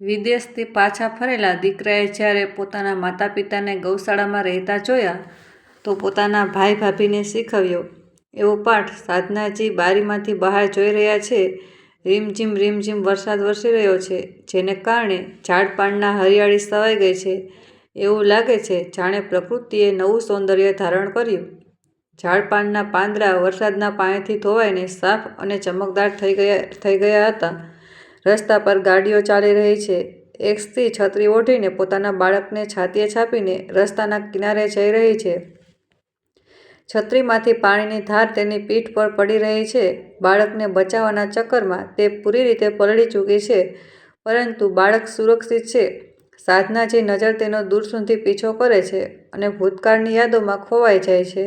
વિદેશથી પાછા ફરેલા દીકરાએ જ્યારે પોતાના માતા પિતાને ગૌશાળામાં રહેતા જોયા, તો પોતાના ભાઈ ભાભીને શીખવ્યો, એવો પાઠ સાધનાજી બારીમાંથી બહાર જોઈ રહ્યા છે. રીમઝીમ રીમઝીમ વરસાદ વરસી રહ્યો છે, જેને કારણે ઝાડપાનના હરિયાળી સવાઈ ગઈ છે. એવું લાગે છે જાણે પ્રકૃતિએ નવું સૌંદર્ય ધારણ કર્યું. ઝાડપાનના પાંદડા વરસાદના પાણીથી ધોવાઈને સાફ અને ચમકદાર થઈ ગયા થઈ ગયા હતા. રસ્તા પર ગાડીઓ ચાલી રહી છે. એક સ્ત્રી છત્રી ઓઢીને પોતાના બાળકને છાતીએ છાપીને રસ્તાના કિનારે જઈ રહી છે. છત્રીમાંથી પાણીની ધાર તેની પીઠ પર પડી રહી છે. બાળકને બચાવવાના ચક્કરમાં તે પૂરી રીતે પલળી ચૂકી છે, પરંતુ બાળક સુરક્ષિત છે. સાધનાજી નજર તેનો દૂર સુધી પીછો કરે છે અને ભૂતકાળની યાદોમાં ખોવાઈ જાય છે.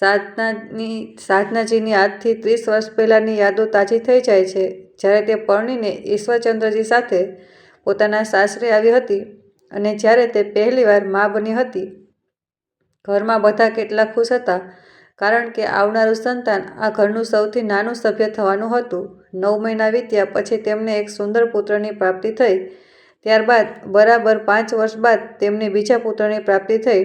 સાધનાની સાધનાજીની આજથી ત્રીસ વર્ષ પહેલાંની યાદો તાજી થઈ જાય છે. જ્યારે તે પરણીને ઈશ્વરચંદ્રજી સાથે પોતાના સાસરે આવી હતી અને જ્યારે તે પહેલીવાર મા બની હતી. ઘરમાં બધા કેટલા ખુશ હતા, કારણ કે આવનારું સંતાન આ ઘરનું સૌથી નાનું સભ્ય થવાનું હતું. નવ મહિના વીત્યા પછી તેમને એક સુંદર પુત્રની પ્રાપ્તિ થઈ. ત્યારબાદ બરાબર પાંચ વર્ષ બાદ તેમને બીજા પુત્રની પ્રાપ્તિ થઈ.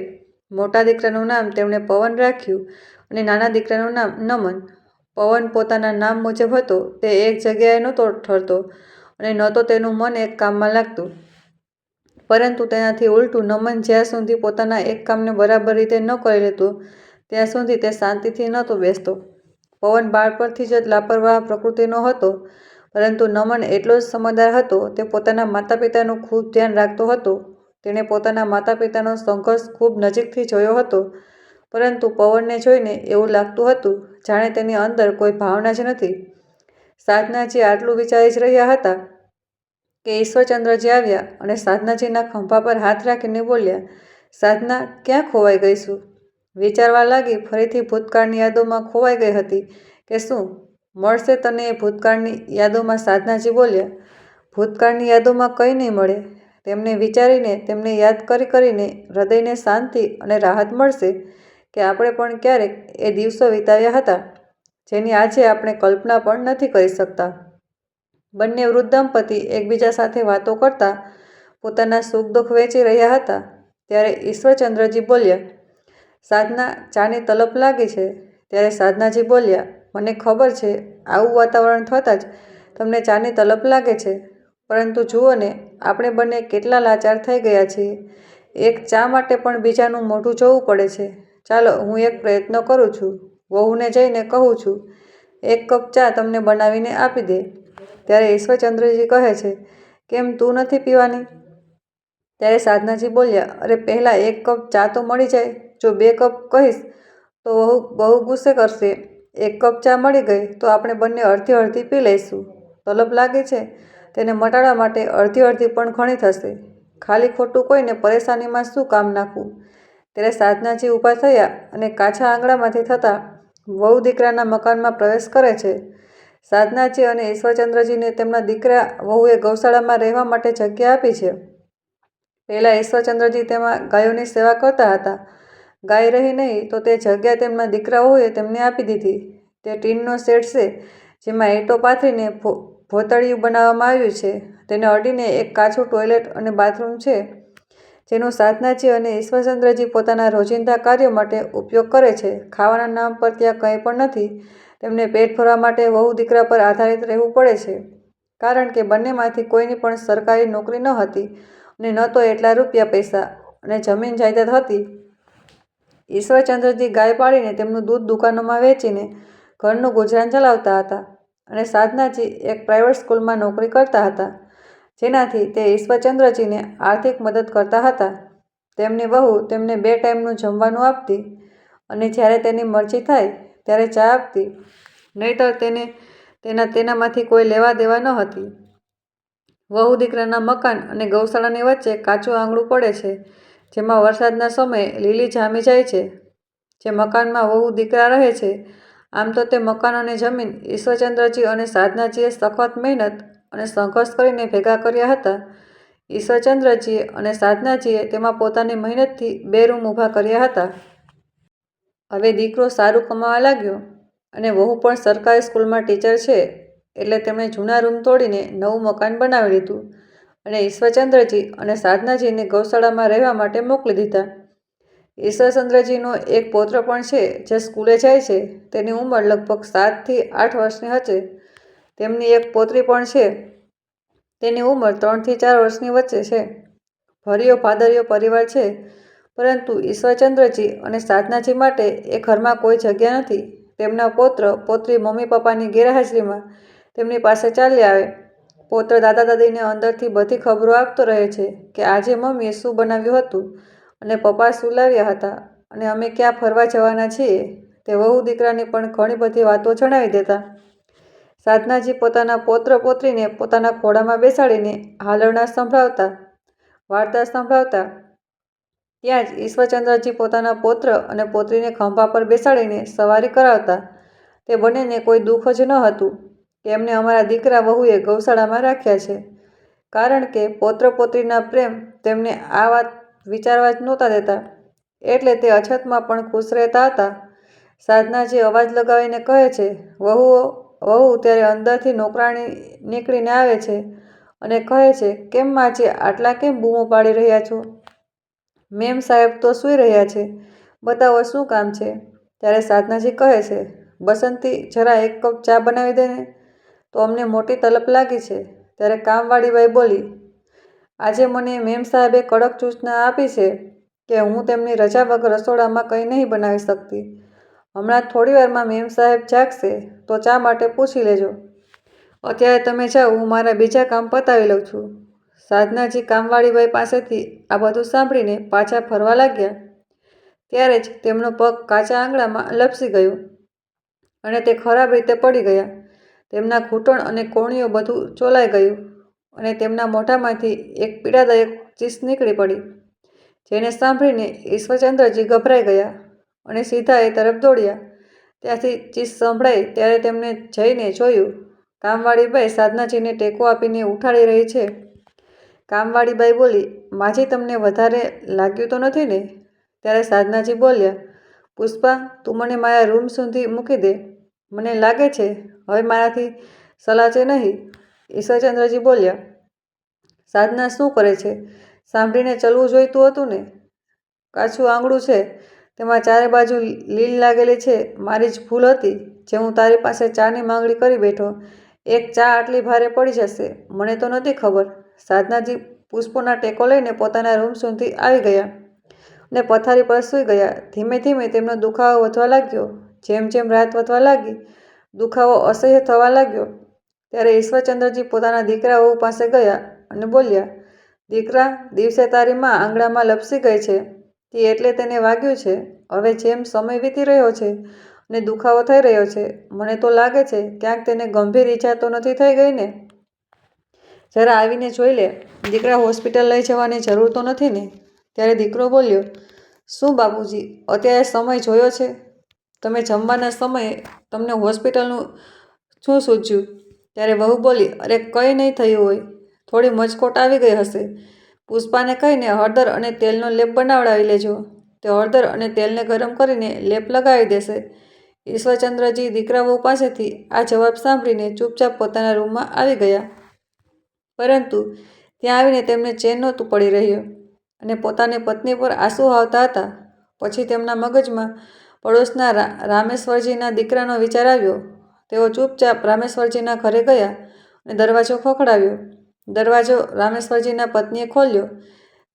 મોટા દીકરાનું નામ તેમણે પવન રાખ્યું અને નાના દીકરાનું નામ નમન. પવન પોતાના નામ મુજબ હતો, તે એક જગ્યાએ નહોતો ઠરતો અને ન તો તેનું મન એક કામમાં લાગતું. પરંતુ તેનાથી ઉલટું નમન જ્યાં સુધી પોતાના એક કામને બરાબર રીતે ન કરી લેતું, ત્યાં સુધી તે શાંતિથી નહોતો બેસતો. પવન બાળપણથી જ લાપરવાહ પ્રકૃતિનો હતો, પરંતુ નમન એટલો જ સમજદાર હતો, તે પોતાના માતા પિતાનું ખૂબ ધ્યાન રાખતો હતો. તેણે પોતાના માતા પિતાનો સંઘર્ષ ખૂબ નજીકથી જોયો હતો, પરંતુ પવનને જોઈને એવું લાગતું હતું જાણે તેની અંદર કોઈ ભાવના જ નથી. સાધનાજી આટલું વિચારી જ રહ્યા હતા કે ઈશ્વરચંદ્રજી આવ્યા અને સાધનાજીના ખંભા પર હાથ રાખીને બોલ્યા, સાધના, ક્યાં ખોવાઈ ગઈશું? વિચારવા લાગી ફરીથી ભૂતકાળની યાદોમાં ખોવાઈ ગઈ હતી કે શું મળશે તને એ ભૂતકાળની યાદોમાં? સાધનાજી બોલ્યા, ભૂતકાળની યાદોમાં કંઈ નહીં મળે. તેમને વિચારીને તેમને યાદ કરી કરીને હૃદયને શાંતિ અને રાહત મળશે. કે આપણે પણ ક્યારેક એ દિવસો વિતાવ્યા હતા, જેની આજે આપણે કલ્પના પણ નથી કરી શકતા. બંને વૃદ્ધ દંપતી એકબીજા સાથે વાતો કરતા, પોતાના સુખ દુઃખ વહેંચી રહ્યા હતા, ત્યારે ઈશ્વરચંદ્રજી બોલ્યા, સાધના ચાની તલપ લાગી છે? ત્યારે સાધનાજી બોલ્યા, મને ખબર છે, આવું વાતાવરણ થતાં જ તમને ચાની તલપ લાગે છે. પરંતુ જુઓ ને, આપણે બંને કેટલા લાચાર થઈ ગયા છીએ. એક ચા માટે પણ બીજાનું મોઢું જોવું પડે છે. ચાલો, હું એક પ્રયત્ન કરું છું. વહુને જઈને કહું છું, એક કપ ચા તમને બનાવીને આપી દે. ત્યારે ઈશ્વરચંદ્રજી કહે છે, કેમ તું નથી પીવાની? ત્યારે સાધનાજી બોલ્યા, અરે, પહેલાં એક કપ ચા તો મળી જાય. જો બે કપ કહીશ, તો બહુ બહુ ગુસ્સે કરશે. એક કપ ચા મળી ગઈ, તો આપણે બંને અડધી અડધી પી લઈશું. તલબ લાગે છે, તેને મટાડવા માટે અડધી અડધી પણ ઘણી થશે. ખાલી ખોટું કોઈને પરેશાનીમાં શું કામ નાખવું? ત્યારે સાધનાજી ઊભા થયા અને કાછા આંગણામાંથી થતાં વહુ દીકરાના મકાનમાં પ્રવેશ કરે છે. સાધનાજી અને ઈશ્વરચંદ્રજીને તેમના દીકરા વહુએ ગૌશાળામાં રહેવા માટે જગ્યા આપી છે. પહેલાં ઈશ્વરચંદ્રજી તેમાં ગાયોની સેવા કરતા હતા. ગાય રહી નહીં તો તે જગ્યા તેમના દીકરાઓએ તેમને આપી દીધી. તે ટીનનો સેટ છે, જેમાં ઈંટો પાથરીને ભોતળિયું બનાવવામાં આવ્યું છે. તેને અડીને એક કાચું ટોયલેટ અને બાથરૂમ છે. જેનો સાધનાજી અને ઈશ્વરચંદ્રજી પોતાના રોજિંદા કાર્યો માટે ઉપયોગ કરે છે. ખાવાના નામ પર ત્યાં કંઈ પણ નથી. તેમને પેટ ભરવા માટે વહુ દીકરા પર આધારિત રહેવું પડે છે. કારણ કે બંનેમાંથી કોઈની પણ સરકારી નોકરી ન હતી અને ન તો એટલા રૂપિયા પૈસા અને જમીન જાયદાદ હતી. ઈશ્વરચંદ્રજી ગાય પાડીને તેમનું દૂધ દુકાનોમાં વેચીને ઘરનું ગુજરાન ચલાવતા હતા અને સાધનાજી એક પ્રાઇવેટ સ્કૂલમાં નોકરી કરતા હતા. જેનાથી તે ઈશ્વરચંદ્રજીને આર્થિક મદદ કરતા હતા. તેમની વહુ તેમને બે ટાઈમનું જમવાનું આપતી અને જ્યારે તેની મરજી થાય ત્યારે ચા આપતી. નહીંતર તેને તેના તેનામાંથી કોઈ લેવા દેવા ન હતી. વહુ દીકરાના મકાન અને ગૌશાળાની વચ્ચે કાચું આંગણું પડે છે, જેમાં વરસાદના સમયે લીલી જામી જાય છે. જે મકાનમાં વહુ દીકરા રહે છે, આમ તો તે મકાન અને જમીન ઈશ્વરચંદ્રજી અને સાધનાજીએ સખત મહેનત અને સંઘર્ષ કરીને ભેગા કર્યા હતા. ઈશ્વરચંદ્રજીએ અને સાધનાજીએ તેમાં પોતાની મહેનતથી બે રૂમ ઊભા કર્યા હતા. હવે દીકરો સારું કમાવા લાગ્યો અને વહુ પણ સરકારી સ્કૂલમાં ટીચર છે એટલે તેમણે જૂના રૂમ તોડીને નવું મકાન બનાવી લીધું અને ઈશ્વરચંદ્રજી અને સાધનાજીને ગૌશાળામાં રહેવા માટે મોકલી દીધા. ઈશ્વરચંદ્રજીનો એક પૌત્ર પણ છે જે સ્કૂલે જાય છે. તેની ઉંમર લગભગ સાતથી આઠ વર્ષની હશે. તેમની એક પોતરી પણ છે. તેની ઉંમર ત્રણથી ચાર વર્ષની વચ્ચે છે. ભર્યો ભાદરિયો પરિવાર છે. પરંતુ ઈશ્વરચંદ્રજી અને સાધનાજી માટે એ ઘરમાં કોઈ જગ્યા નથી. તેમના પૌત્ર, પૌત્રી મમ્મી પપ્પાની ગેરહાજરીમાં તેમની પાસે ચાલી આવે. પૌત્ર દાદા દાદીને અંદરથી બધી ખબરો આપતો રહે છે કે આજે મમ્મીએ શું બનાવ્યું હતું અને પપ્પા શું લાવ્યા હતા અને અમે ક્યાં ફરવા જવાના છીએ? તે વહુ દીકરાની પણ ઘણી બધી વાતો જણાવી દેતા. સાધનાજી પોતાના પોત્ર પોત્રીને પોતાના ખોળામાં બેસાડીને હાલરણા સંભળાવતા, વાર્તા સંભળાવતા, ત્યાં જ ઈશ્વરચંદ્રજી પોતાના પૌત્ર અને પોત્રીને ખંભા પર બેસાડીને સવારી કરાવતા. તે બંનેને કોઈ દુઃખ જ ન હતું કે એમને અમારા દીકરા વહુએ ગૌશાળામાં રાખ્યા છે. કારણ કે પૌત્ર પોત્રીના પ્રેમ તેમને આ વાત વિચારવા જ નહોતા દેતા. એટલે તે અછતમાં પણ ખુશ રહેતા હતા. સાધનાજી અવાજ લગાવીને કહે છે, વહુઓ વહુ ત્યારે અંદરથી નોકરાણી નીકળીને આવે છે અને કહે છે, કેમ આજે આટલા કેમ બૂમો પાડી રહ્યા છો? મેમ સાહેબ તો સૂઈ રહ્યા છે. બતાવો શું કામ છે? ત્યારે સાધનાજી કહે છે, બસંતી, જરા એક કપ ચા બનાવી દે ને. તો અમને મોટી તલપ લાગી છે. ત્યારે કામવાળી બાઈ બોલી, આજે મને મેમ સાહેબે કડક સૂચના આપી છે કે હું તેમની રજા વગર રસોડામાં કંઈ નહીં બનાવી શકતી. હમણાં થોડી વારમાં મેમ સાહેબ જાગશે, તો ચા માટે પૂછી લેજો. અત્યારે તમે જાઓ, હું મારા બીજા કામ પતાવી લઉં છું. સાધનાજી કામવાળીબાઈ પાસેથી આ બધું સાંભળીને પાછા ફરવા લાગ્યા. ત્યારે જ તેમનો પગ કાચા આંગળામાં લપસી ગયો અને તે ખરાબ રીતે પડી ગયા. તેમના ઘૂંટણ અને કોણીઓ બધું ચોલાઈ ગયું અને તેમના મોઢામાંથી એક પીડાદાયક ચીસ નીકળી પડી, જેને સાંભળીને ઈશ્વરચંદ્રજી ગભરાઈ ગયા. અને સીધા એ તરફ દોડ્યા. ત્યાંથી ચીસ સંભળાઈ ત્યારે તેમને જઈને જોયું, કામવાળી બાઈ સાધનાજીને ટેકો આપીને ઉઠાડી રહી છે. કામવાળી બાઈ બોલી, માજી તમને વધારે લાગ્યું તો નથી ને? ત્યારે સાધનાજી બોલ્યા, પુષ્પા, તું મને મારા રૂમ સુધી મૂકી દે. મને લાગે છે, હવે મારાથી સલાચે નહીં. ઈશ્વરચંદ્રજી બોલ્યા, સાધના શું કરે છે? સાંભળીને ચલવું જોઈતું હતું ને? કાચું આંગળું છે. તેમાં ચારે બાજુ લીલ લાગેલી છે, મારી જ ભૂલ હતી, જે હું તારી પાસે ચાની માંગણી કરી બેઠો. એક ચા આટલી ભારે પડી જશે, મને તો નહોતી ખબર. સાધનાજી પુષ્પોના ટેકો લઈને પોતાના રૂમ સુધી આવી ગયા ને પથારી પર સૂઈ ગયા. ધીમે ધીમે તેમનો દુખાવો વધવા લાગ્યો. જેમ જેમ રાત વધવા લાગી, દુખાવો અસહ્ય થવા લાગ્યો. ત્યારે ઈશ્વરચંદ્રજી પોતાના દીકરા વહુ પાસે ગયા અને બોલ્યા, દીકરા, દિવસે તારી માં આંગળામાં લપસી ગઈ છે. તે એટલે તેને વાગ્યું છે. હવે જેમ સમય વીતી રહ્યો છે અને દુખાવો થઈ રહ્યો છે, મને તો લાગે છે ક્યાંક તેને ગંભીર ઈજા તો નથી થઈ ગઈ ને? જરા આવીને જોઈ લે. દીકરા હોસ્પિટલ લઈ જવાની જરૂર તો નથી ને? ત્યારે દીકરો બોલ્યો, શું બાપુજી, અત્યારે સમય જોયો છે? તમે જમવાના સમયે તમને હોસ્પિટલનું શું સૂચ્યું ત્યારે વહુ બોલી, અરે કંઈ નહીં થયું હોય. થોડી મચકોટ આવી ગઈ હશે. પુષ્પાને કહીને હળદર અને તેલનો લેપ બનાવડાવી લેજો. તે હળદર અને તેલને ગરમ કરીને લેપ લગાવી દેશે. ઈશ્વરચંદ્રજી દીકરાઓ પાસેથી આ જવાબ સાંભળીને ચૂપચાપ પોતાના રૂમમાં આવી ગયા. પરંતુ ત્યાં આવીને તેમને ચેન નહોતું પડી રહ્યું અને પોતાની પત્ની પર આંસુ આવતા હતા. પછી તેમના મગજમાં પડોશના રામેશ્વરજીના દીકરાનો વિચાર આવ્યો. તેઓ ચૂપચાપ રામેશ્વરજીના ઘરે ગયા અને દરવાજો ખખડાવ્યો. દરવાજો રામેશ્વરજીના પત્નીએ ખોલ્યો.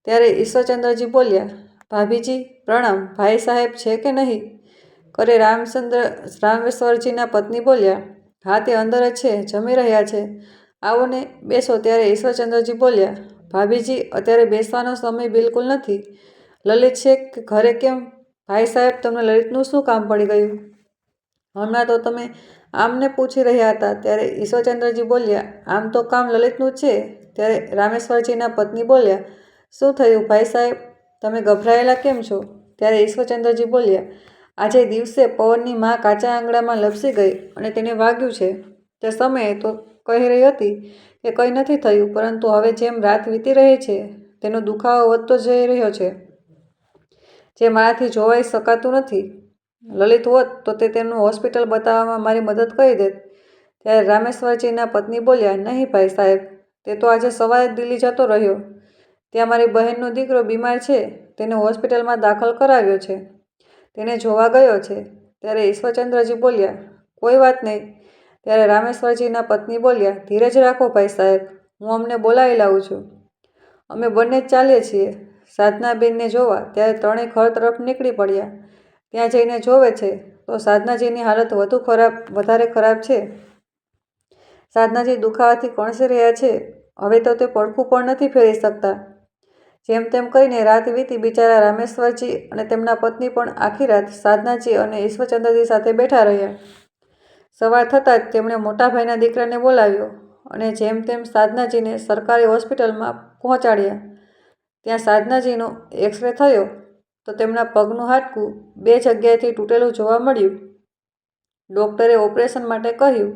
ત્યારે ઈશ્વરચંદ્રજી બોલ્યા, ભાભીજી, પ્રણામ. ભાઈ સાહેબ છે કે નહીં? કરે રામચંદ્ર, રામેશ્વરજીના પત્ની બોલ્યા, હા, તે અંદર જ છે, જમી રહ્યા છે. આવો ને બેસો. ત્યારે ઈશ્વરચંદ્રજી બોલ્યા, ભાભીજી, અત્યારે બેસવાનો સમય બિલકુલ નથી. લલિત છે કે ઘરે કેમ? ભાઈ સાહેબ, તમને લલિતનું શું કામ પડી ગયું? હમણાં તો તમે આમને પૂછી રહ્યા હતા. ત્યારે ઈશ્વરચંદ્રજી બોલ્યા, આમ તો કામ લલિતનું છે. ત્યારે રામેશ્વરજીના પત્ની બોલ્યા, શું થયું ભાઈ સાહેબ? તમે ગભરાયેલા કેમ છો? ત્યારે ઈશ્વરચંદ્રજી બોલ્યા, આજે દિવસે પવનની માં કાચા આંગળામાં લપસી ગઈ અને તેને વાગ્યું છે. તે સમયે તો કહી રહી હતી કે કંઈ નથી થયું, પરંતુ હવે જેમ રાત વીતી રહી છે, તેનો દુખાવો વધતો જઈ રહ્યો છે. જે મારાથી જોવાઈ શકાતું નથી. લલિત હોત તો તે તેમનું હોસ્પિટલ બતાવવામાં મારી મદદ કરી દેત. ત્યારે રામેશ્વરજીના પત્ની બોલ્યા, નહીં ભાઈ સાહેબ, તે તો આજે સવારે દિલ્હી જતો રહ્યો. ત્યાં મારી બહેનનો દીકરો બીમાર છે, તેને હોસ્પિટલમાં દાખલ કરાવ્યો છે. તેને જોવા ગયો છે. ત્યારે ઈશ્વરચંદ્રજી બોલ્યા, કોઈ વાત નહીં. ત્યારે રામેશ્વરજીના પત્ની બોલ્યા, ધીરજ રાખો ભાઈ સાહેબ, હું અમને બોલાવી લાવું છું. અમે બંને જ ચાલીએ છીએ. સાધનાબેનને જોવા, ત્યારે ત્રણેય ઘર તરફ નીકળી પડ્યા. ત્યાં જઈને જોવે છે, તો સાધનાજીની હાલત વધુ ખરાબ, વધારે ખરાબ છે. સાધનાજી દુખાવાથી કણસી રહ્યા છે. હવે તો તે પડખું પણ નથી ફેરી શકતા. જેમ તેમ કરીને રાત વીતી બિચારા રામેશ્વરજી અને તેમના પત્ની પણ આખી રાત સાધનાજી અને ઈશ્વરચંદ્રજી સાથે બેઠા રહ્યા. સવાર થતાં જ તેમણે મોટા ભાઈના દીકરાને બોલાવ્યો અને જેમ તેમ સાધનાજીને સરકારી હોસ્પિટલમાં પહોંચાડ્યા. ત્યાં સાધનાજીનો એક્સરે થયો તો તેમના પગનું હાડકું બે જગ્યાએથી તૂટેલું જોવા મળ્યું. ડૉક્ટરે ઓપરેશન માટે કહ્યું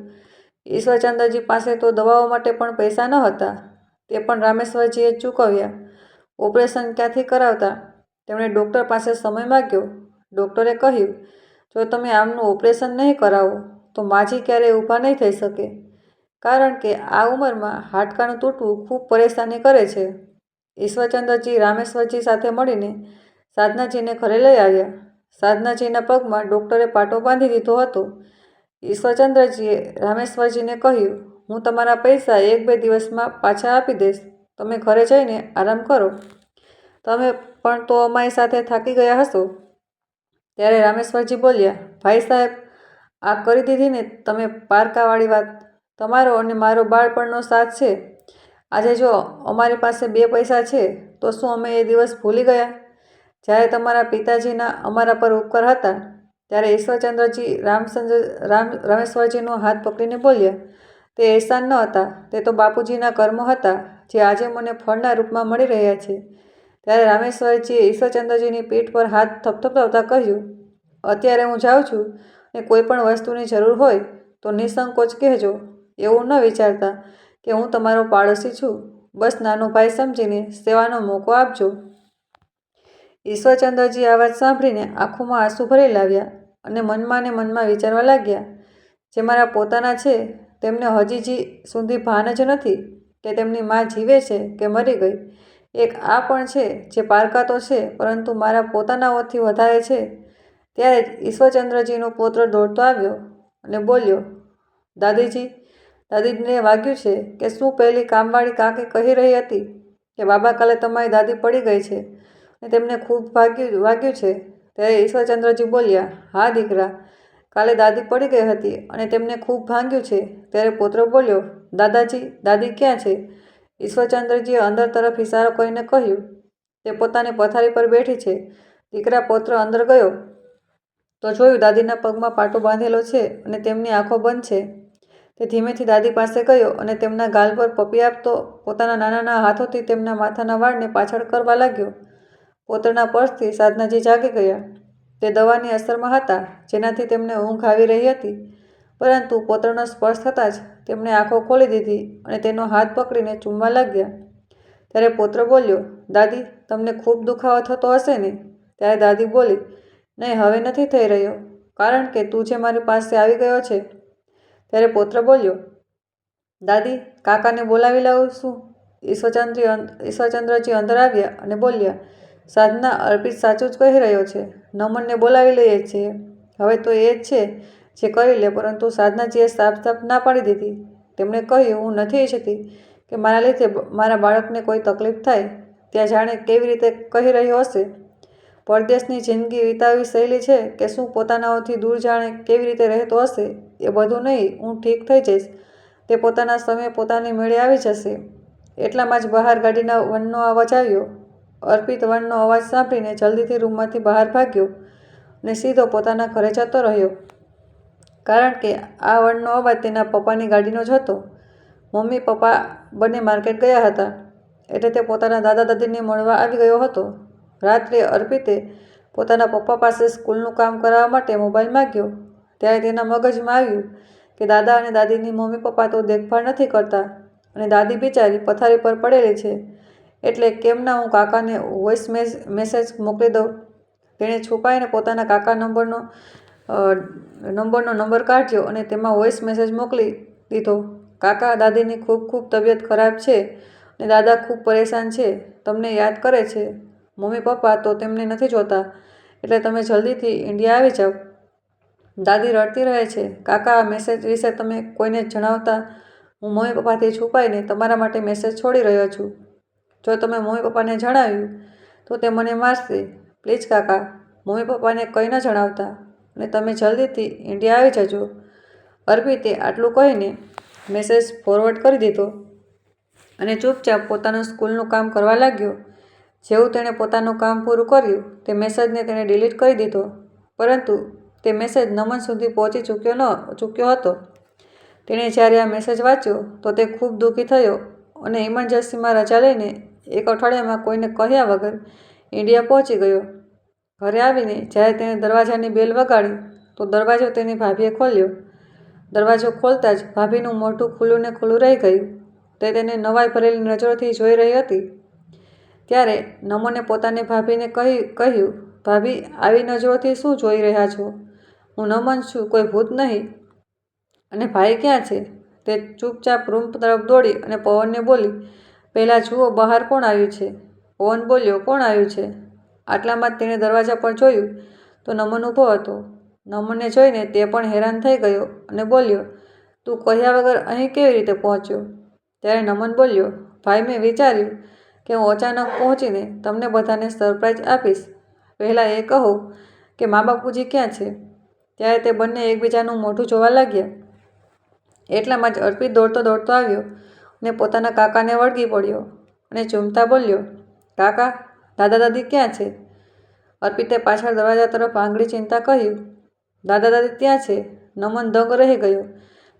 ઈશ્વરચંદ્રજી પાસે તો દવાઓ માટે પણ પૈસા ન હતા. તે પણ રામેશ્વરજીએ ચૂકવ્યા. ઓપરેશન ક્યાંથી કરાવતા? તેમણે ડૉક્ટર પાસે સમય માગ્યો. ડૉક્ટરે કહ્યું, જો તમે આમનું ઓપરેશન નહીં કરાવો, તો માજી ક્યારેય ઊભા નહીં થઈ શકે. કારણ કે આ ઉંમરમાં હાડકાનું તૂટવું ખૂબ પરેશાની કરે છે. ઈશ્વરચંદ્રજી રામેશ્વરજી સાથે મળીને સાધનાજીને ઘરે લઈ આવ્યા. સાધનાજીના પગમાં ડૉક્ટરે પાટો બાંધી દીધો હતો. ઈશ્વરચંદ્રજીએ રામેશ્વરજીને કહ્યું, હું તમારા પૈસા એક બે દિવસમાં પાછા આપી દઈશ. તમે ઘરે જઈને આરામ કરો. તમે પણ તો અમારી સાથે થાકી ગયા હશો. ત્યારે રામેશ્વરજી બોલ્યા, ભાઈ સાહેબ, આ કરી દીધી ને તમે પારકાવાળી વાત. તમારો અને મારો બાળપણનો સાથ છે. આજે જો અમારી પાસે બે પૈસા છે, તો શું અમે એ દિવસ ભૂલી ગયા? જ્યારે તમારા પિતાજીના અમારા પર ઉપકાર હતા, ત્યારે ઈશ્વરચંદ્રજી રામચંદ્ર રામ, રામેશ્વરજીનો હાથ પકડીને બોલ્યા, તે એહસાન ન હતા, તે તો બાપુજીના કર્મો હતા, જે આજે મને ફળના રૂપમાં મળી રહ્યા છે. ત્યારે રામેશ્વરજીએ ઈશ્વરચંદ્રજીની પીઠ પર હાથ થપથપાવતા કહ્યું, અત્યારે હું જાઉં છું ને કોઈ પણ વસ્તુની જરૂર હોય તો નિસંકોચ કહેજો, એવું ન વિચારતા કે હું તમારો પાડોશી છું. બસ નાનો ભાઈ સમજીને સેવાનો મોકો આપજો. ઈશ્વરચંદ્રજી આ વાત સાંભળીને આંખોમાં આંસુ ભરી લાવ્યા અને મનમાં ને મનમાં વિચારવા લાગ્યા, જે મારા પોતાના છે, તેમને હજી જી સુધી ભાન જ નથી કે તેમની મા જીવે છે કે મરી ગઈ. એક આ પણ છે જે પારકા તો છે, પરંતુ મારા પોતાનાઓથી વધારે છે. ત્યારે જ ઈશ્વરચંદ્રજીનો પોત્ર દોડતો આવ્યો અને બોલ્યો, દાદીજી, દાદીને વાગ્યું છે કે શું પહેલી કામવાળી કાકી કહી રહી હતી કે બાબા કાલે તમારી દાદી પડી ગઈ છે? અને તેમને ખૂબ ભાગ્યું, વાગ્યું છે. ત્યારે ઈશ્વરચંદ્રજી બોલ્યા, હા, દીકરા. કાલે દાદી પડી ગઈ હતી અને તેમને ખૂબ ભાંગ્યું છે. ત્યારે પુત્ર બોલ્યો, દાદાજી, દાદી ક્યાં છે? ઈશ્વરચંદ્રજીએ અંદર તરફ ઇશારો કરીને કહ્યું, તે પોતાની પથારી પર બેઠી છે. દીકરા પુત્ર અંદર ગયો. તો જોયું દાદીના પગમાં પાટો બાંધેલો છે અને તેમની આંખો બંધ છે. તે ધીમેથી દાદી પાસે ગયો અને તેમના ગાલ પર પપી આપતો પોતાના નાના નાના હાથોથી તેમના માથાના વાળને પાછળ કરવા લાગ્યો. પોતાના પર્સથી સાધનાજી જાગી ગયા, તે દવાની અસરમાં હતા, જેનાથી તેમને ઊંઘ આવી રહી હતી. પરંતુ પોતાનો સ્પર્શ થતાં જ તેમણે આંખો ખોલી દીધી અને તેનો હાથ પકડીને ચૂમવા લાગ્યા. ત્યારે પોત્ર બોલ્યો, દાદી, તમને ખૂબ દુખાવો થતો હશે ને? ત્યારે દાદી બોલી, નહીં, હવે નથી થઈ રહ્યો, કારણ કે તું જે મારી પાસે આવી ગયો છે. ત્યારે પોત્ર બોલ્યો, દાદી, કાકાને બોલાવી લાવું છું. ઈશ્વરચંદ્રી ઈશ્વરચંદ્રજી અંદર આવ્યા અને બોલ્યા સાધના અર્પિત સાચું જ કહી રહ્યો છે. નમનને બોલાવી લઈએ છીએ. હવે તો એ જ છે જે કરી લે, પરંતુ સાધનાજીએ સાફ સાફ ના પાડી દીધી. તેમણે કહ્યું, હું નથી ઈચ્છતી કે મારા લીધે મારા બાળકને કોઈ તકલીફ થાય. ત્યાં જાણે કેવી રીતે કહી રહ્યો હશે. પરદેશની જિંદગી વિતાવવી સહેલી છે કે શું પોતાનાઓથી દૂર જાણે કેવી રીતે રહેતો હશે એ બધું નહીં. હું ઠીક થઈ જઈશ. તે પોતાના સમયે પોતાની મેળે આવી જશે. એટલામાં જ બહાર ગાડીના વનનો અવાજ આવ્યો. અર્પિત વનનો અવાજ સાંભળીને જલ્દીથી રૂમમાંથી બહાર ભાગ્યો અને સીધો પોતાના ઘરે જતો રહ્યો. કારણ કે આ વનનો અવાજ તેના પપ્પાની ગાડીનો જ હતો. મમ્મી, પપ્પા બંને માર્કેટ ગયા હતા એટલે તે પોતાના દાદા દાદીને મળવા આવી ગયો હતો. રાત્રે અર્પિતે પોતાના પપ્પા પાસે સ્કૂલનું કામ કરાવવા માટે મોબાઈલ માગ્યો. ત્યારે તેના મગજમાં આવ્યું કે દાદા અને દાદીની મમ્મી પપ્પા તો દેખભાળ નથી કરતા અને દાદી બિચારી પથારી પર પડેલી છે. એટલે કેમ ના હું કાકાને વોઇસ મેસેજ મોકલી દઉં? તેણે છુપાઈને પોતાના કાકા નંબરનો નંબરનો નંબર કાઢ્યો અને તેમાં વોઇસ મેસેજ મોકલી દીધો. કાકા, દાદીની ખૂબ ખૂબ તબિયત ખરાબ છે અને દાદા ખૂબ પરેશાન છે. તમને યાદ કરે છે? મમ્મી પપ્પા તો તેમને નથી જોતા. એટલે તમે જલ્દીથી ઇન્ડિયા આવી જાઓ. દાદી રડતી રહે છે. કાકા, આ મેસેજ વિશે તમે કોઈને જણાવતા હું મમ્મી પપ્પાથી છુપાઈને તમારા માટે મેસેજ છોડી રહ્યો છું. જો તમે મમ્મી પપ્પાને જણાવ્યું, તો તે મને મારશે. પ્લીઝ કાકા, મમ્મી પપ્પાને કંઈ ન જણાવતા અને તમે જલ્દીથી ઇન્ડિયા આવી જજો. અર્પિતે આટલું કહીને મેસેજ ફોરવર્ડ કરી દીધો અને ચૂપચાપ પોતાનું સ્કૂલનું કામ કરવા લાગ્યો. જેવું તેણે પોતાનું કામ પૂરું કર્યું, તે મેસેજને તેણે ડિલીટ કરી દીધો. પરંતુ તે મેસેજ નમન સુધી પહોંચી ચૂક્યો ન, ચૂક્યો હતો. તેણે જ્યારે આ મેસેજ વાંચ્યો, તો તે ખૂબ દુઃખી થયો અને ઇમરજન્સીમાં રજા લઈને એક અઠવાડિયામાં કોઈને કહ્યા વગર ઇન્ડિયા પહોંચી ગયો. ઘરે આવીને જ્યારે તેણે દરવાજાની બેલ વગાડી, તો દરવાજો તેની ભાભીએ ખોલ્યો. દરવાજો ખોલતા જ ભાભીનું મોઢું ખુલ્લું ને ખુલ્લું રહી ગયું. તે તેને નવાઈ ભરેલી નજરોથી જોઈ રહી હતી. ત્યારે નમોને પોતાની ભાભીને કહી, કહ્યું, ભાભી, આવી નજરોથી શું જોઈ રહ્યા છો? હું નમન છું, કોઈ ભૂત નહીં. અને ભાઈ ક્યાં છે? તે ચૂપચાપ રૂમ તરફ દોડી અને પવનને બોલી પહેલાં જુઓ બહાર કોણ આવ્યું છે? પવન બોલ્યો, કોણ આવ્યું છે? આટલામાં તેણે દરવાજા પર જોયું તો નમન ઊભો હતો. નમનને જોઈને તે પણ હેરાન થઈ ગયો અને બોલ્યો, તું કહ્યા વગર અહીં કેવી રીતે પહોંચ્યો? ત્યારે નમન બોલ્યો, ભાઈ, મેં વિચાર્યું કે હું અચાનક પહોંચીને તમને બધાને સરપ્રાઈઝ આપીશ. પહેલાં એ કહો કે મા બાપુજી ક્યાં છે? ત્યારે તે બંને એકબીજાનું મોઢું જોવા લાગ્યા. એટલામાં જ અર્પિત દોડતો દોડતો આવ્યો. અને પોતાના કાકાને વળગી પડ્યો અને ચૂમતા બોલ્યો, કાકા, દાદા દાદી ક્યાં છે? અર્પિતે પાછળ દરવાજા તરફ આંગળી ચિંતા કહ્યું, દાદા દાદી ત્યાં છે. નમન દંગ રહી ગયો.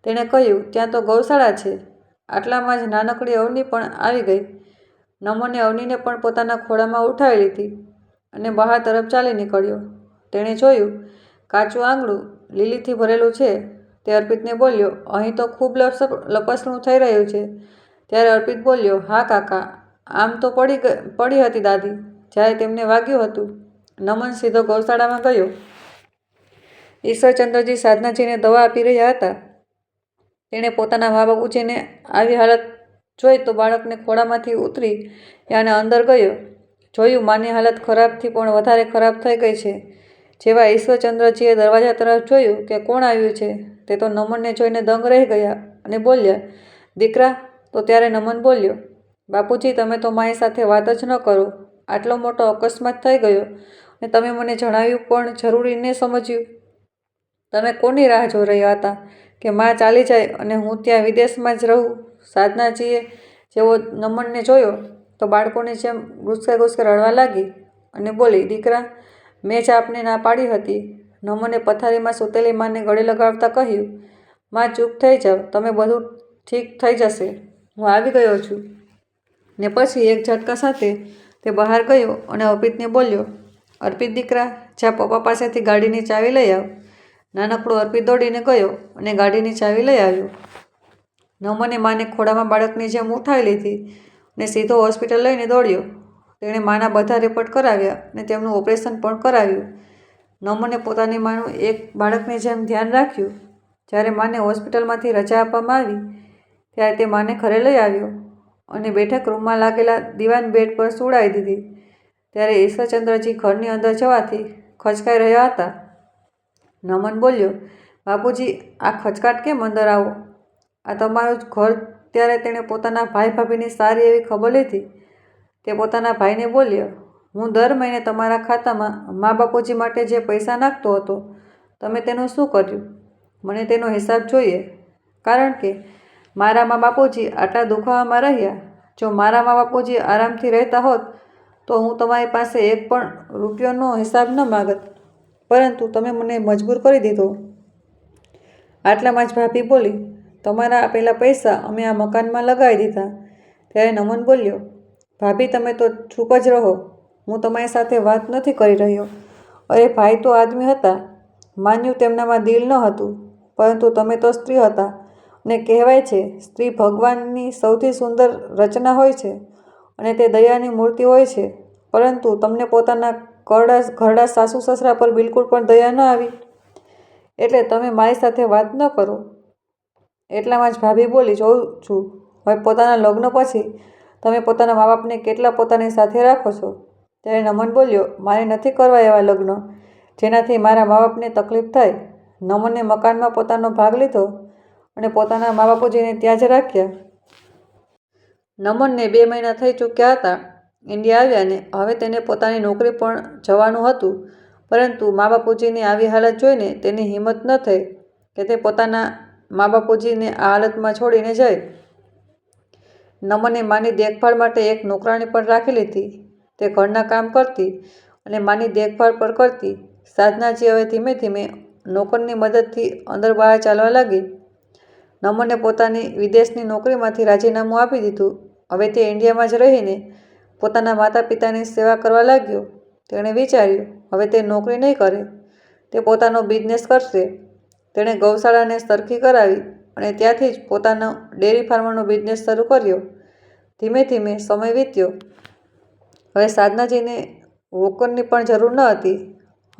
તેણે કહ્યું, ત્યાં તો ગૌશાળા છે. આટલામાં જ નાનકડી અવની પણ આવી ગઈ. નમને અવનીને પણ પોતાના ખોળામાં ઉઠાવી લીધી અને બહાર તરફ ચાલી નીકળ્યો. તેણે જોયું, કાચું આંગળું લીલીથી ભરેલું છે. તે અર્પિતને બોલ્યો, અહીં તો ખૂબ લપસ લપસણું થઈ રહ્યું છે. ત્યારે અર્પિત બોલ્યો, હા કાકા, આમ તો પડી પડી હતી દાદી, જ્યારે તેમને વાગ્યું હતું. નમન સીધો ગૌશાળામાં ગયો. ઈશ્વરચંદ્રજી સાધનાજીને દવા આપી રહ્યા હતા. તેણે પોતાના મા બાપુજીને આવી હાલત જોઈ તો બાળકને ખોળામાંથી ઉતરી અને અંદર ગયો. જોયું માની હાલત ખરાબથી પણ વધારે ખરાબ થઈ ગઈ છે. જેવા ઈશ્વરચંદ્રજીએ દરવાજા તરફ જોયું કે કોણ આવ્યું છે, તે તો નમનને જોઈને દંગ રહી ગયા અને બોલ્યા, દીકરા, તો ત્યારે નમન બોલ્યો, બાપુજી, તમે તો મારી સાથે વાત જ ન કરો, આટલો મોટો અકસ્માત થઈ ગયો અને તમે મને જણાવ્યું પણ જરૂરી ને સમજ્યું. તમે કોની રાહ જોઈ રહ્યા હતા કે માં ચાલી જાય અને હું ત્યાં વિદેશમાં જ રહું? સાધનાજીએ જેવો નમનને જોયો, તો બાળકોની જેમ ગુસ્સે ગુસ્સે રડવા લાગી અને બોલી, દીકરા મેં જ આપને ના પાડી હતી. નમને પથારીમાં સૂતેલી માને ગળે લગાવતા કહ્યું, માં, ચૂપ થઈ જાઓ તમે બધું ઠીક થઈ જશે. હું આવી ગયો છું. ને પછી એક ઝટકા સાથે તે બહાર ગયો અને અર્પિતને બોલ્યો, અર્પિત દીકરા, જ્યાં પપ્પા પાસેથી ગાડીની ચાવી લઈ આવ. નાનકડો અર્પિત દોડીને ગયો અને ગાડીની ચાવી લઈ આવ્યો. નમને માને ખોળામાં બાળકની જેમ ઉઠાવી લીધી ને સીધો હોસ્પિટલ લઈને દોડ્યો. તેણે માના બધા રિપોર્ટ કરાવ્યા અને તેમનું ઓપરેશન પણ કરાવ્યું. નમને પોતાની માનું એક બાળકની જેમ ધ્યાન રાખ્યું, જ્યારે માને હોસ્પિટલમાંથી રજા આપવામાં આવી, ત્યારે તે માને ઘરે લઈ આવ્યો અને બેઠક રૂમમાં લાગેલા દિવાન બેડ પર સુડાવી દીધી. ત્યારે ઈશ્વરચંદ્રજી ઘરની અંદર જવાથી ખચકાઈ રહ્યા હતા. નમન બોલ્યો, બાપુજી, આ ખચકાટ કેમ અંદર આવો? આ તમારું જ ઘર, ત્યારે તેણે પોતાના ભાઈ ભાભીની સારી એવી ખબર લીધી. તે પોતાના ભાઈને બોલ્યો, હું દર મહિને તમારા ખાતામાં મા બાપુજી માટે જે પૈસા નાખતો હતો, તમે તેનું શું કર્યું? મને તેનો હિસાબ જોઈએ. કારણ કે મારા મા બાપુજી આટલા દુખાવામાં રહ્યા. જો મારા મા બાપુજી આરામથી રહેતા હોત, તો હું તમારી પાસે એક પણ રૂપિયોનો હિસાબ ન માગત. પરંતુ તમે મને મજબૂર કરી દીધો. આટલામાં જ ભાભી બોલી, તમારા આપેલા પૈસા અમે આ મકાનમાં લગાવી દીધા. ત્યારે નમન બોલ્યો ભાભી, તમે તો ચૂપ જ રહો. હું તમારી સાથે વાત નથી કરી રહ્યો. અરે ભાઈ, તો આદમી હતા. માન્યું તેમનામાં દિલ ન હતું, પરંતુ તમે તો સ્ત્રી હતા. અને કહેવાય છે, સ્ત્રી ભગવાનની સૌથી સુંદર રચના હોય છે અને તે દયાની મૂર્તિ હોય છે. પરંતુ તમને પોતાના કરડા ઘરડા સાસુ સસરા પર બિલકુલ પણ દયા ન આવી. એટલે તમે મારી સાથે વાત ન કરો. એટલામાં જ ભાભી બોલી, જોઉં છું. હવે પોતાના લગ્ન પછી તમે પોતાના મા બાપને કેટલા પોતાની સાથે રાખો છો? ત્યારે નમન બોલ્યો, મારે નથી કરવા એવા લગ્ન, જેનાથી મારા મા બાપને તકલીફ થાય. નમને મકાનમાં પોતાનો ભાગ લીધો અને પોતાના મા બાપુજીને ત્યાં જ રાખ્યા. નમનને બે મહિના થઈ ચૂક્યા હતા. ઇન્ડિયા આવ્યા ને હવે તેને પોતાની નોકરી પણ જવાનું હતું, પરંતુ મા બાપુજીની આવી હાલત જોઈને તેની હિંમત ન થઈ કે તે પોતાના મા બાપુજીને આ હાલતમાં છોડીને જાય. નમને માની દેખભાળ માટે એક નોકરાણી પણ રાખી લીધી તે ઘરના કામ કરતી અને માની દેખભાળ પણ કરતી. સાધનાજી હવે ધીમે ધીમે નોકરની મદદથી અંદર બહાર ચાલવા લાગી. નમને પોતાની વિદેશની નોકરીમાંથી રાજીનામું આપી દીધું. હવે તે ઇન્ડિયામાં જ રહીને પોતાના માતા પિતાની સેવા કરવા લાગ્યો. તેણે વિચાર્યું, હવે તે નોકરી નહીં કરે. તે પોતાનો બિઝનેસ કરશે. તેણે ગૌશાળાને સરખી કરાવી. અને ત્યાંથી જ પોતાનો ડેરી ફાર્મરનો બિઝનેસ શરૂ કર્યો. ધીમે ધીમે સમય વીત્યો. હવે સાધનાજીને વોકરની પણ જરૂર ન હતી.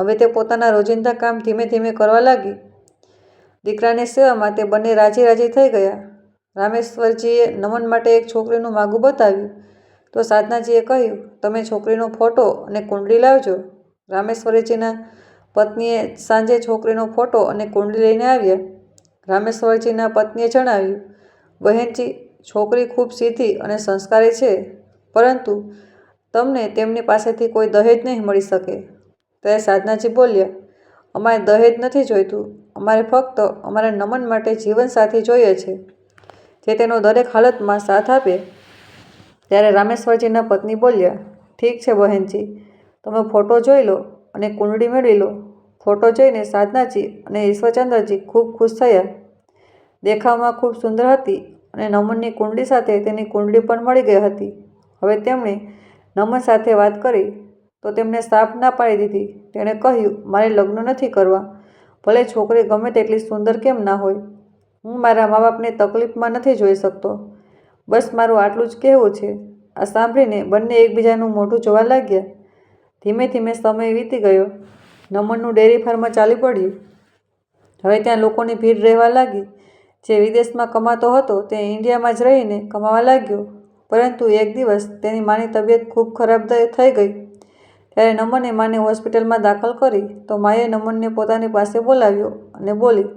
હવે તે પોતાના રોજિંદા કામ ધીમે ધીમે કરવા લાગી. દીકરાની સેવામાં તે બંને રાજી રાજી થઈ ગયા. રામેશ્વરજીએ નમન માટે એક છોકરીનું માગું બતાવ્યું. તો સાધનાજીએ કહ્યું, તમે છોકરીનો ફોટો અને કુંડળી લાવજો. રામેશ્વરીજીના પત્નીએ સાંજે છોકરીનો ફોટો અને કુંડળી લઈને આવ્યા. રામેશ્વરજીના પત્નીએ જણાવ્યું, બહેનજી, છોકરી ખૂબ સીધી અને સંસ્કારી છે, પરંતુ તમને તેમની પાસેથી કોઈ દહેજ નહીં મળી શકે. ત્યારે સાધનાજી બોલ્યા, અમારે દહેજ નથી જોઈતું. અમારે ફક્ત અમારા નમન માટે જીવનસાથી જોઈએ છે. જે તેનો દરેક હાલતમાં સાથ આપે. ત્યારે રામેશ્વરજીના પત્ની બોલ્યા, ઠીક છે બહેનજી, તમે ફોટો જોઈ લો અને કુંડળી મેળવી લો. ફોટો જોઈને સાધનાજી અને ઈશ્વરચંદ્રજી ખૂબ ખુશ થયા. દેખાવમાં ખૂબ સુંદર હતી અને નમનની કુંડલી સાથે તેની કુંડલી પણ મળી ગઈ હતી. હવે તેમણે નમન સાથે વાત કરી તો તેમને સાફ ના પાડી દીધી. તેણે કહ્યું, મારે લગ્ન નથી કરવા. ભલે છોકરી ગમે તેટલી સુંદર કેમ ના હોય. હું મારા મા બાપને તકલીફમાં નથી જોઈ શકતો. બસ મારું આટલું જ કહેવું છે. આ સાંભળીને બંને એકબીજાનું મોઢું જોવા લાગ્યા. ધીમે ધીમે સમય વીતી ગયો. નમનનું ડેરી ફાર્મ ચાલી પડ્યું. હવે ત્યાં લોકોની ભીડ રહેવા લાગી. જે વિદેશમાં કમાતો હતો તે ઇન્ડિયામાં જ રહીને કમાવા લાગ્યો. પરંતુ એક દિવસ તેની માની તબિયત ખૂબ ખરાબ થઈ ગઈ. ત્યારે નમને માને હોસ્પિટલમાં દાખલ કરી તો માએ નમનને પોતાની પાસે બોલાવ્યો અને બોલી,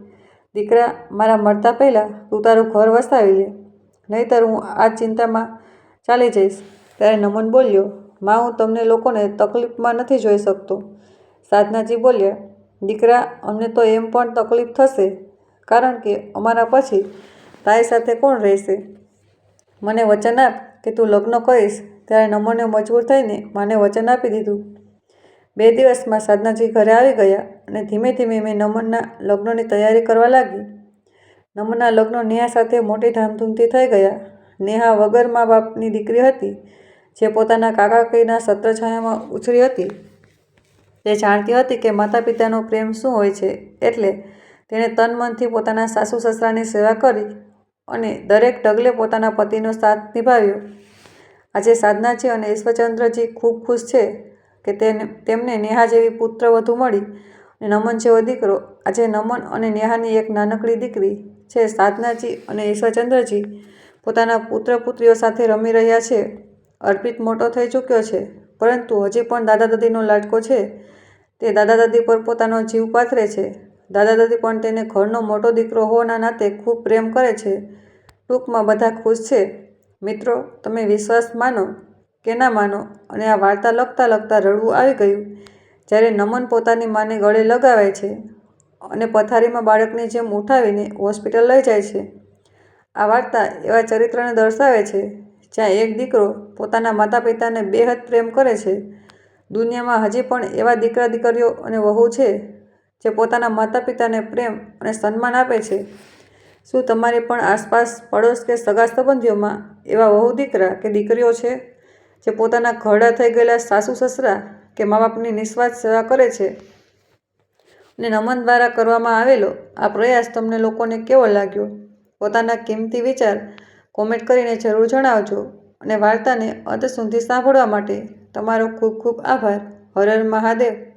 દીકરા, મારા મરતા પહેલાં તું તારું ઘર વસાવી લે, નહીંતર હું આ ચિંતામાં ચાલી જઈશ. ત્યારે નમન બોલ્યો, માં, હું તમને લોકોને તકલીફમાં નથી જોઈ શકતો. સાધનાજી બોલ્યા, દીકરા, અમને તો એમ પણ તકલીફ થશે, કારણ કે અમારા પછી તારી સાથે કોણ રહેશે? મને વચન આપ કે તું લગ્ન કરીશ, ત્યારે નમોને મજબૂર થઈને માને વચન આપી દીધું. બે દિવસમાં સાધનાજી ઘરે આવી ગયા અને ધીમે ધીમે મેં નમનના લગ્નની તૈયારી કરવા લાગી. નમનના લગ્ન નેહા સાથે મોટી ધામધૂમથી થઈ ગયા. નેહા વગર મા બાપની દીકરી હતી, જે પોતાના કાકા સત્રછાયામાં ઉછરી હતી. તે જાણતી હતી કે માતા પિતાનો પ્રેમ શું હોય છે, એટલે તેણે તન મનથી પોતાના સાસુ સસરાની સેવા કરી અને દરેક ડગલે પોતાના પતિનો સાથ નિભાવ્યો. આજે સાધનાજી અને ઈશ્વરચંદ્રજી ખૂબ ખુશ છે કે તેને, તેમને નેહા જેવી પુત્ર વધુ મળી અને નમન જેવો દીકરો. આજે નમન અને નેહાની એક નાનકડી દીકરી છે સાધનાજી અને ઈશ્વરચંદ્રજી. પોતાના પુત્ર પુત્રીઓ સાથે રમી રહ્યા છે. અર્પિત મોટો થઈ ચૂક્યો છે. પરંતુ હજી પણ દાદા દાદીનો લાડકો છે. તે દાદા દાદી પર પોતાનો જીવ પાથરે છે. દાદા દાદી પણ તેને ઘરનો મોટો દીકરો હોવાના નાતે ખૂબ પ્રેમ કરે છે. ટૂંકમાં બધા ખુશ છે. મિત્રો, તમે વિશ્વાસ માનો કે ના માનો અને આ વાર્તા લખતા લખતા રડવું આવી ગયું, જ્યારે નમન પોતાની માને ગળે લગાવે છે અને પથારીમાં બાળકની જેમ ઉઠાવીને હોસ્પિટલ લઈ જાય છે. આ વાર્તા એવા ચરિત્રને દર્શાવે છે જ્યાં એક દીકરો પોતાના માતા પિતાને બેહદ પ્રેમ કરે છે. દુનિયામાં હજી પણ એવા દીકરા દીકરીઓ અને વહુ છે જે પોતાના માતા પિતાને પ્રેમ અને સન્માન આપે છે. શું તમારી પણ આસપાસ પડોશ કે સગા સંબંધીઓમાં એવા વહુ દીકરા કે દીકરીઓ છે જે પોતાના ઘરડા થઈ ગયેલા સાસુ સસરા કે મા બાપની નિસ્વાર્થ સેવા કરે છે? અને નમન દ્વારા કરવામાં આવેલો આ પ્રયાસ તમને લોકોને કેવો લાગ્યો? પોતાના કિંમતી વિચાર કોમેન્ટ કરીને જરૂર જણાવજો અને વાર્તાને અંત સુધી સાંભળવા માટે તમારો ખૂબ ખૂબ આભાર. હર હર મહાદેવ.